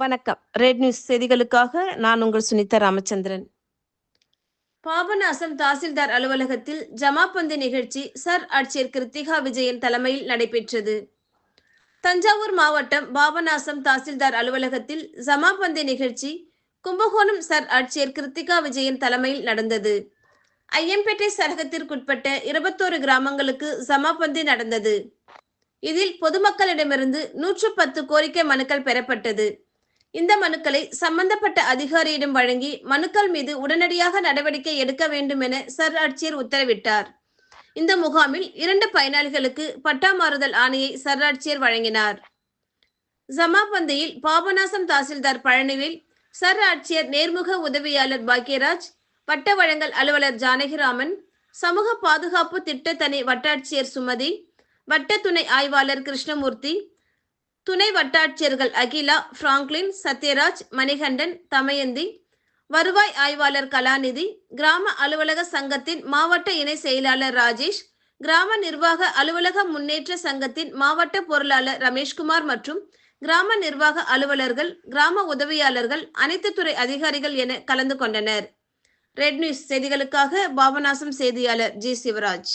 வணக்கம். Red news செய்திகளுக்காக நான் உங்கள் சுனிதா ராமச்சந்திரன். பாபநாசம் தாசில்தார் அலுவலகத்தில் ஜமாபந்து நிகழ்ச்சி சர் ஆட்சியர் கிருத்திகா விஜயன் தலைமையில் நடைபெற்றது. தஞ்சாவூர் மாவட்டம் பாபநாசம் தாசில்தார் அலுவலகத்தில் ஜமாபந்து நிகழ்ச்சி கும்பகோணம் சர் ஆட்சியர் கிருத்திகா விஜயன் தலைமையில் நடந்தது. ஐயம்பேட்டை சரகத்திற்குட்பட்ட இருபத்தோரு கிராமங்களுக்கு ஜமாபந்து நடந்தது. இதில் பொதுமக்களிடமிருந்து நூற்று பத்து கோரிக்கை மனுக்கள் பெறப்பட்டது. இந்த மனுக்களை சம்பந்தப்பட்ட அதிகாரியிடம் வழங்கி மனுக்கள் மீது உடனடியாக நடவடிக்கை எடுக்க வேண்டும் என சர் ஆட்சியர் உத்தரவிட்டார். இந்த முகாமில் இரண்டு பயனாளிகளுக்கு பட்டா மாறுதல் ஆணையை சர் ஆட்சியர் வழங்கினார். ஜமாபந்தியில் பாபநாசம் தாசில்தார் பழனிவேல் சர் ஆட்சியர் நேர்முக உதவியாளர் பாக்யராஜ் வட்ட வழங்கல் அலுவலர் ஜானகிராமன் சமூக பாதுகாப்பு திட்ட தனி வட்டாட்சியர் சுமதி வட்ட துணை ஆய்வாளர் கிருஷ்ணமூர்த்தி துணை வட்டாட்சியர்கள் அகிலா பிராங்க்லின் சத்யராஜ் மணிகண்டன் தமயந்தி வருவாய் ஆய்வாளர் கலாநிதி கிராம அலுவலக சங்கத்தின் மாவட்ட இணை செயலாளர் ராஜேஷ் கிராம நிர்வாக அலுவலக முன்னேற்ற சங்கத்தின் மாவட்ட பொருளாளர் ரமேஷ்குமார் மற்றும் கிராம நிர்வாக அலுவலர்கள் கிராம உதவியாளர்கள் அனைத்து துறை அதிகாரிகள் என கலந்து கொண்டனர். ரெட் நியூஸ் செய்திகளுக்காக பாபநாசம் செய்தியாளர் ஜி சிவராஜ்.